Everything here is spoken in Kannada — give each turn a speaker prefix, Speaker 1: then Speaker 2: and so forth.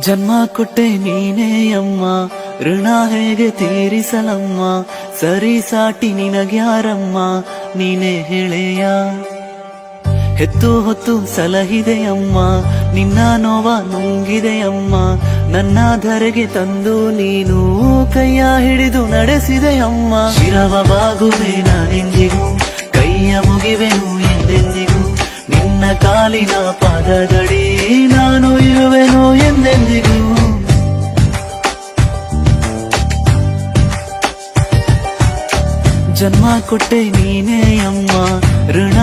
Speaker 1: ಜನ್ಮ ಕೊಟ್ಟೆ ನೀನೇ ಅಮ್ಮ. ಋಣ ಹೇಗೆ ತೀರಿಸಲಮ್ಮ? ಸರಿ ಸಾಟಿ ನಿನಗ್ಯಾರಮ್ಮ ನೀನೇ ಹೇಳೆಯ. ಹೆತ್ತು ಹೊತ್ತು ಸಲಹಿದೆಯಮ್ಮ ನಿನ್ನ ನೋವ ನುಂಗಿದೆಯಮ್ಮ ನನ್ನ ಧರೆಗೆ ತಂದು ನೀನು ಕೈಯ ಹಿಡಿದು ನಡೆಸಿದೆಯಮ್ಮ ಶಿರವ ಬಾಗುವೆ ನಾನೆಂದಿಗೂ, ಕೈಯ ಮುಗಿವೆನು ಎಂದೆಂದಿಗೂ. ನಿನ್ನ ಕಾಲಿನ ಪಾದದಡಿ ನಾನು ಇರುವೆನು ಜನ್ಮ ಕೊಟ್ಟೆ ನೀನೇ ಅಮ್ಮ ಋಣ